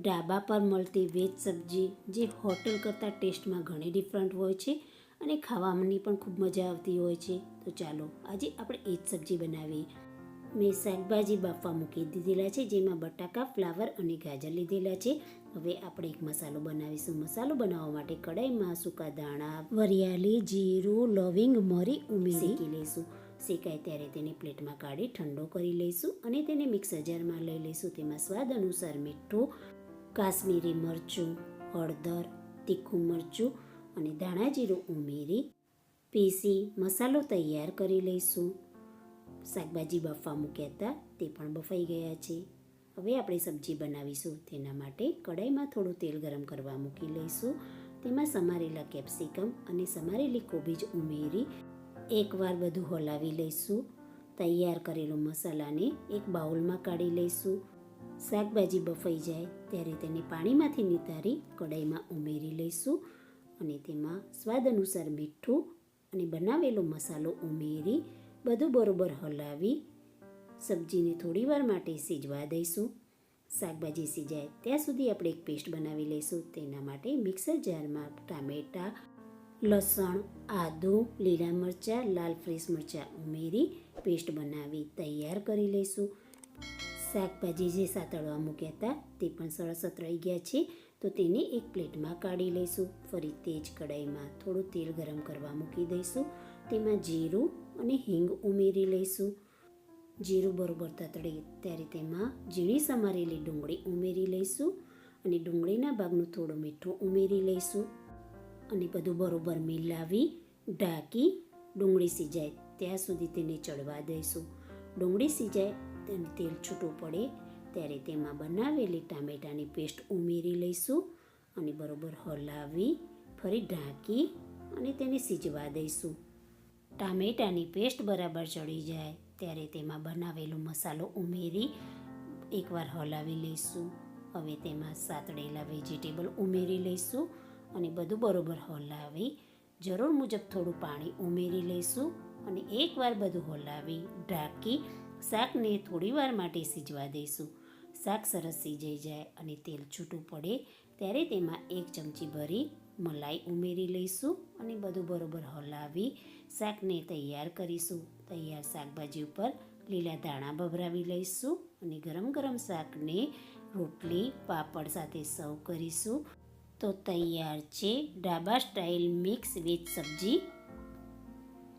ડાબા પર મળતી વેજ સબ્જી જે હોટલ કરતાં ટેસ્ટમાં ઘણી ડિફરન્ટ હોય છે અને ખાવાની પણ ખૂબ મજા આવતી હોય છે. તો ચાલો, આજે આપણે એ જ સબ્જી બનાવીએ. મેં શાકભાજી બાફવા મૂકી દીધેલા છે, જેમાં બટાકા, ફ્લાવર અને ગાજર લીધેલા છે. હવે આપણે એક મસાલો બનાવીશું. મસાલો બનાવવા માટે કડાઈમાં સૂકા દાણા, વરિયાળી, જીરું, લવિંગ, મરી ઉમેરી લઈશું. શેકાય ત્યારે તેને પ્લેટમાં કાઢી ઠંડો કરી લઈશું અને તેને મિક્સર જારમાં લઈ લઈશું. તેમાં સ્વાદ અનુસાર મીઠું કાશ્મીરી મરચું, હળદર, તીખું મરચું અને ધાણા જીરું ઉમેરી પીસી મસાલો તૈયાર કરી લઈશું. શાકભાજી બફવા મૂક્યા હતા, તે પણ બફાઈ ગયા છે. હવે આપણે સબ્જી બનાવીશું, તેના માટે કડાઈમાં થોડું તેલ ગરમ કરવા મૂકી લઈશું. તેમાં સમારેલા કેપ્સિકમ અને સમારેલી કોબીજ ઉમેરી એકવાર બધું હલાવી લઈશું. તૈયાર કરેલો મસાલાને એક બાઉલમાં કાઢી લઈશું. શાકભાજી બફાઈ જાય ત્યારે તેને પાણીમાંથી નિતારી કડાઈમાં ઉમેરી લઈશું અને તેમાં સ્વાદ અનુસાર મીઠું અને બનાવેલો મસાલો ઉમેરી બધું બરોબર હલાવી સબ્જીને થોડીવાર માટે સીજવા દઈશું. શાકભાજી સીજાય ત્યાં સુધી આપણે એક પેસ્ટ બનાવી લઈશું. તેના માટે મિક્સર જારમાં ટામેટાં, લસણ, આદું, લીલા મરચાં, લાલ ફ્રેશ મરચાં ઉમેરી પેસ્ટ બનાવી તૈયાર કરી લઈશું. શાકભાજી જે સાતળવા મૂક્યા હતા, તે પણ સરસ સતરાઈ ગયા છે. તો તેને એક પ્લેટમાં કાઢી લઈશું. ફરી તે જ કડાઈમાં થોડું તેલ ગરમ કરવા મૂકી દઈશું. તેમાં જીરું અને હિંગ ઉમેરી લઈશું. જીરું બરોબર તતડે ત્યારે તેમાં ઝીણી સમારેલી ડુંગળી ઉમેરી લઈશું અને ડુંગળીના ભાગનું થોડું મીઠું ઉમેરી લઈશું. અને બધું બરોબર મિલાવી ઢાંકી ડુંગળી સીજાય. ત્યાં સુધી તેને ચડવા દઈશું. ડુંગળી સીજાય અને તેલ છૂટું પડે, ત્યારે તેમાં બનાવેલી ટામેટાની પેસ્ટ ઉમેરી લઈશું અને બરોબર હલાવી ફરી ઢાંકી અને તેને સીજવા દઈશું. ટામેટાની પેસ્ટ બરાબર ચડી જાય, ત્યારે તેમાં બનાવેલો મસાલો ઉમેરી એકવાર હલાવી લઈશું. હવે તેમાં સાતડેલા વેજીટેબલ ઉમેરી લઈશું અને બધું બરોબર હલાવી જરૂર મુજબ થોડું પાણી ઉમેરી લઈશું અને એકવાર બધું હલાવી ઢાંકી શાકને થોડીવાર માટે સીજવા દઈશું. શાક સરસ સીજાઈ જાય અને તેલ છૂટું પડે ત્યારે તેમાં એક ચમચી ભરી મલાઈ ઉમેરી લઈશું અને બધું બરોબર હલાવી શાકને તૈયાર કરીશું. તૈયાર શાકભાજી ઉપર લીલા ધાણા ભભરાવી લઈશું અને ગરમ ગરમ શાકને રોટલી, પાપડ સાથે સર્વ કરીશું. તો તૈયાર છે ડાબા સ્ટાઇલ મિક્સ વેજ સબ્જી.